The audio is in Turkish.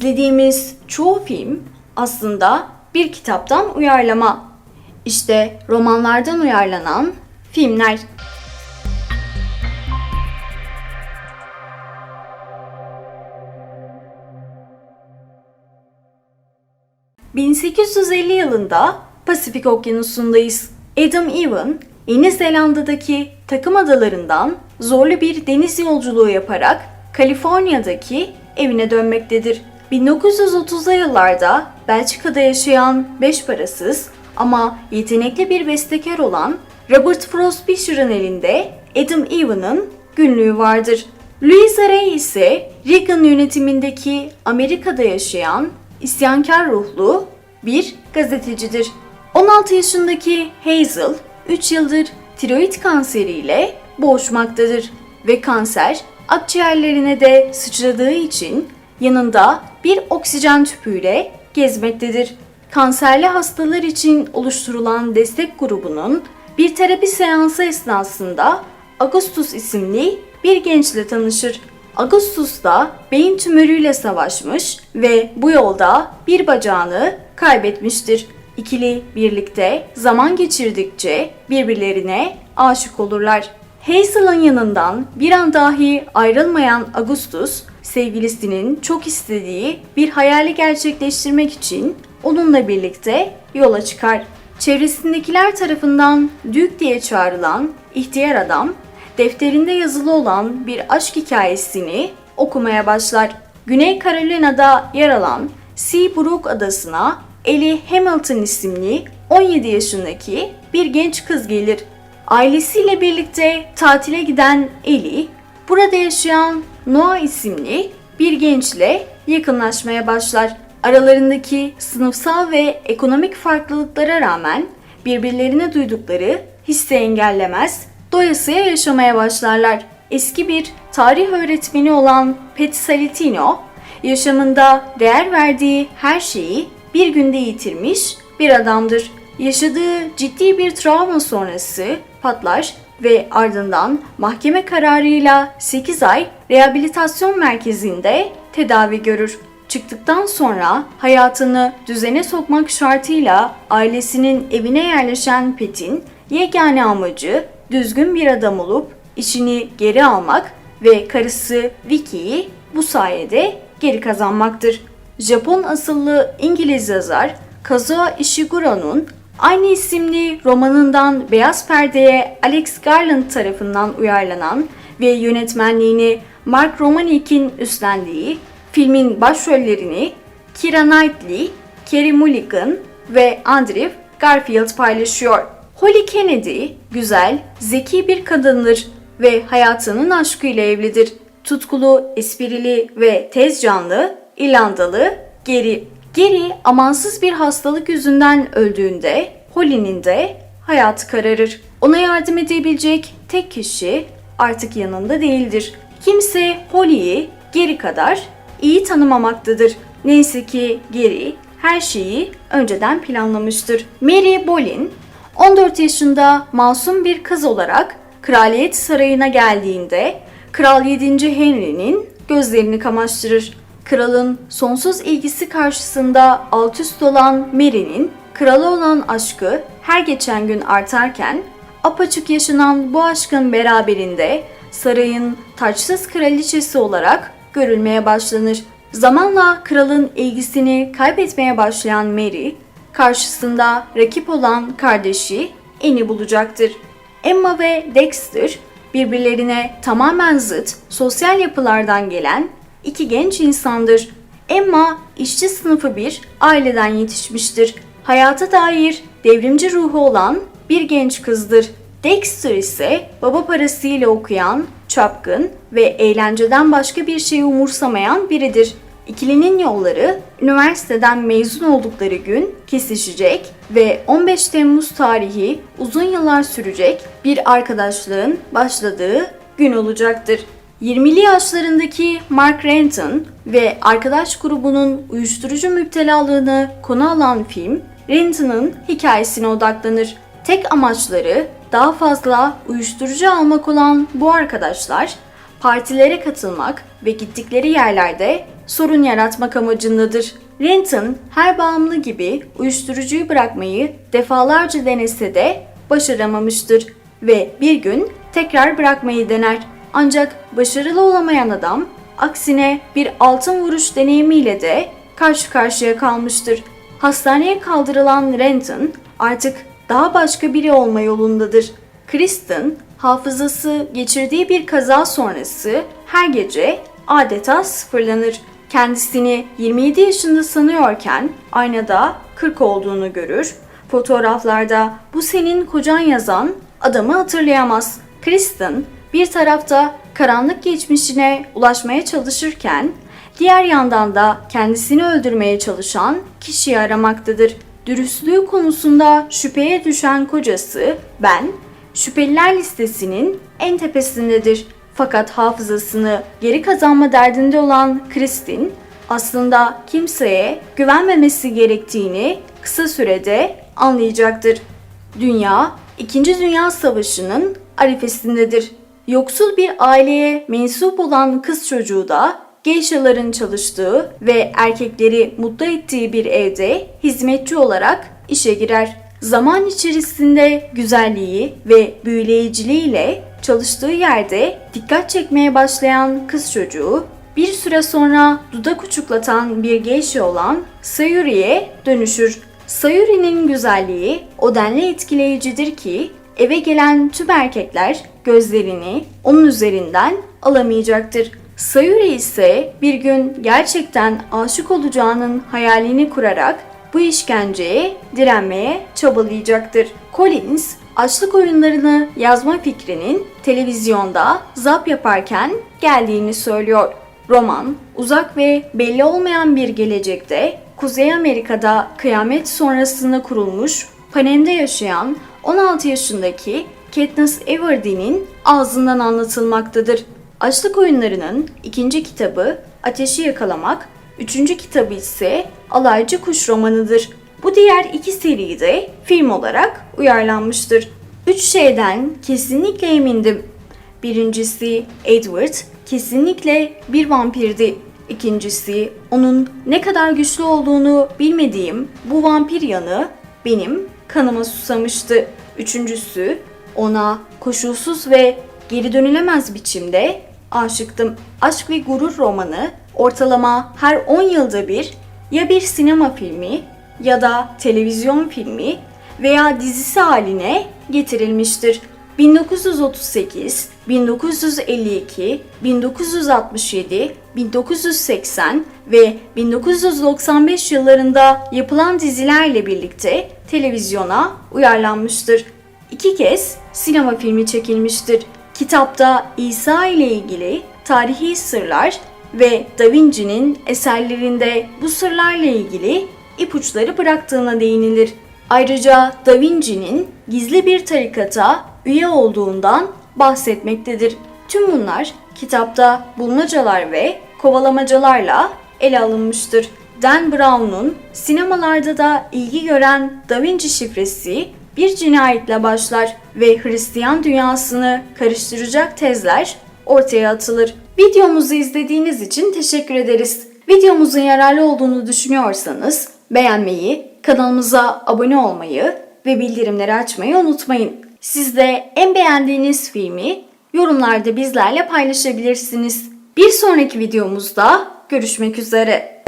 İzlediğimiz çoğu film aslında bir kitaptan uyarlama. İşte romanlardan uyarlanan filmler. ...1850 yılında Pasifik Okyanusu'ndayız. Adam Evan, Yeni Zelanda'daki takım adalarından zorlu bir deniz yolculuğu yaparak Kaliforniya'daki evine dönmektedir. 1930'lu yıllarda Belçika'da yaşayan beş parasız ama yetenekli bir bestekar olan Robert Frost Fisher'ın elinde Adam Evan'ın günlüğü vardır. Louisa Ray ise Reagan yönetimindeki Amerika'da yaşayan isyankar ruhlu bir gazetecidir. 16 yaşındaki Hazel 3 yıldır tiroid kanseriyle boğuşmaktadır ve kanser akciğerlerine de sıçradığı için yanında bir oksijen tüpüyle gezmektedir. Kanserli hastalar için oluşturulan destek grubunun bir terapi seansı esnasında Augustus isimli bir gençle tanışır. Augustus da beyin tümörüyle savaşmış ve bu yolda bir bacağını kaybetmiştir. İkili birlikte zaman geçirdikçe birbirlerine aşık olurlar. Hazel'ın yanından bir an dahi ayrılmayan Augustus, sevgilisinin çok istediği bir hayali gerçekleştirmek için onunla birlikte yola çıkar. Çevresindekiler tarafından Duke diye çağrılan ihtiyar adam, defterinde yazılı olan bir aşk hikayesini okumaya başlar. Güney Carolina'da yer alan Seabrook adasına Ellie Hamilton isimli 17 yaşındaki bir genç kız gelir. Ailesiyle birlikte tatile giden Ellie, burada yaşayan Noah isimli bir gençle yakınlaşmaya başlar. Aralarındaki sınıfsal ve ekonomik farklılıklara rağmen birbirlerine duydukları hissi engellemez, doyasıya yaşamaya başlarlar. Eski bir tarih öğretmeni olan Pet Salitino, yaşamında değer verdiği her şeyi bir günde yitirmiş bir adamdır. Yaşadığı ciddi bir travma sonrası patlar ve ardından mahkeme kararıyla 8 ay rehabilitasyon merkezinde tedavi görür. Çıktıktan sonra hayatını düzene sokmak şartıyla ailesinin evine yerleşen Pet'in yegane amacı düzgün bir adam olup işini geri almak ve karısı Vicky'yi bu sayede geri kazanmaktır. Japon asıllı İngiliz yazar Kazuo Ishiguro'nun aynı isimli romanından Beyaz Perde'ye Alex Garland tarafından uyarlanan ve yönetmenliğini Mark Romanik'in üstlendiği filmin başrollerini Keira Knightley, Carey Mulligan ve Andrew Garfield paylaşıyor. Holly Kennedy güzel, zeki bir kadındır ve hayatının aşkıyla evlidir. Tutkulu, esprili ve tez canlı İrlandalı Geri. Geri amansız bir hastalık yüzünden öldüğünde Holly'nin de hayatı kararır. Ona yardım edebilecek tek kişi artık yanında değildir. Kimse Holly'yi Geri kadar iyi tanımamaktadır. Neyse ki Geri her şeyi önceden planlamıştır. Mary Boleyn 14 yaşında masum bir kız olarak kraliyet sarayına geldiğinde Kral 7. Henry'nin gözlerini kamaştırır. Kralın sonsuz ilgisi karşısında alt üst olan Mary'nin krala olan aşkı her geçen gün artarken apaçık yaşanan bu aşkın beraberinde sarayın taçsız kraliçesi olarak görülmeye başlanır. Zamanla kralın ilgisini kaybetmeye başlayan Mary, karşısında rakip olan kardeşi Annie bulacaktır. Emma ve Dexter birbirlerine tamamen zıt sosyal yapılardan gelen iki genç insandır. Emma işçi sınıfı bir aileden yetişmiştir. Hayata dair devrimci ruhu olan bir genç kızdır. Dexter ise baba parasıyla okuyan, çapkın ve eğlenceden başka bir şeyi umursamayan biridir. İkilinin yolları üniversiteden mezun oldukları gün kesişecek ve 15 Temmuz tarihi uzun yıllar sürecek bir arkadaşlığın başladığı gün olacaktır. 20'li yaşlarındaki Mark Renton ve arkadaş grubunun uyuşturucu müptelalığını konu alan film, Renton'ın hikayesine odaklanır. Tek amaçları daha fazla uyuşturucu almak olan bu arkadaşlar partilere katılmak ve gittikleri yerlerde sorun yaratmak amacındadır. Renton her bağımlı gibi uyuşturucuyu bırakmayı defalarca denese de başaramamıştır ve bir gün tekrar bırakmayı dener. Ancak başarılı olamayan adam aksine bir altın vuruş deneyimiyle de karşı karşıya kalmıştır. Hastaneye kaldırılan Renton artık daha başka biri olma yolundadır. Kristen hafızası geçirdiği bir kaza sonrası her gece adeta sıfırlanır. Kendisini 27 yaşında sanıyorken aynada 40 olduğunu görür. Fotoğraflarda bu senin kocan yazan adamı hatırlayamaz. Kristen bir tarafta karanlık geçmişine ulaşmaya çalışırken diğer yandan da kendisini öldürmeye çalışan kişiyi aramaktadır. Dürüstlüğü konusunda şüpheye düşen kocası ben şüpheliler listesinin en tepesindedir. Fakat hafızasını geri kazanma derdinde olan Kristin aslında kimseye güvenmemesi gerektiğini kısa sürede anlayacaktır. Dünya, 2. Dünya Savaşı'nın arifesindedir. Yoksul bir aileye mensup olan kız çocuğu da geishaların çalıştığı ve erkekleri mutlu ettiği bir evde hizmetçi olarak işe girer. Zaman içerisinde güzelliği ve büyüleyiciliğiyle çalıştığı yerde dikkat çekmeye başlayan kız çocuğu bir süre sonra dudak uçuklatan bir geisha olan Sayuri'ye dönüşür. Sayuri'nin güzelliği o denli etkileyicidir ki eve gelen tüm erkekler gözlerini onun üzerinden alamayacaktır. Sayuri ise bir gün gerçekten aşık olacağının hayalini kurarak bu işkenceye direnmeye çabalayacaktır. Collins, açlık oyunlarını yazma fikrinin televizyonda zap yaparken geldiğini söylüyor. Roman, uzak ve belli olmayan bir gelecekte Kuzey Amerika'da kıyamet sonrasında kurulmuş, Panem'de yaşayan 16 yaşındaki Katniss Everdeen'in ağzından anlatılmaktadır. Açlık oyunlarının ikinci kitabı Ateşi Yakalamak, üçüncü kitabı ise Alaycı Kuş romanıdır. Bu diğer iki seri de film olarak uyarlanmıştır. Üç şeyden kesinlikle emindim. Birincisi Edward kesinlikle bir vampirdi. İkincisi onun ne kadar güçlü olduğunu bilmediğim bu vampir yanı benim kanıma susamıştı. Üçüncüsü ona koşulsuz ve geri dönülemez biçimde aşıktım. Aşk ve Gurur romanı ortalama her 10 yılda bir ya bir sinema filmi ya da televizyon filmi veya dizisi haline getirilmiştir. 1938, 1952, 1967, 1980 ve 1995 yıllarında yapılan dizilerle birlikte televizyona uyarlanmıştır. İki kez sinema filmi çekilmiştir. Kitapta İsa ile ilgili tarihi sırlar ve Da Vinci'nin eserlerinde bu sırlarla ilgili ipuçları bıraktığına değinilir. Ayrıca Da Vinci'nin gizli bir tarikata üye olduğundan bahsetmektedir. Tüm bunlar kitapta bulmacalar ve kovalamacalarla ele alınmıştır. Dan Brown'un sinemalarda da ilgi gören Da Vinci şifresi bir cinayetle başlar ve Hristiyan dünyasını karıştıracak tezler ortaya atılır. Videomuzu izlediğiniz için teşekkür ederiz. Videomuzun yararlı olduğunu düşünüyorsanız beğenmeyi, kanalımıza abone olmayı ve bildirimleri açmayı unutmayın. Siz de en beğendiğiniz filmi yorumlarda bizlerle paylaşabilirsiniz. Bir sonraki videomuzda görüşmek üzere.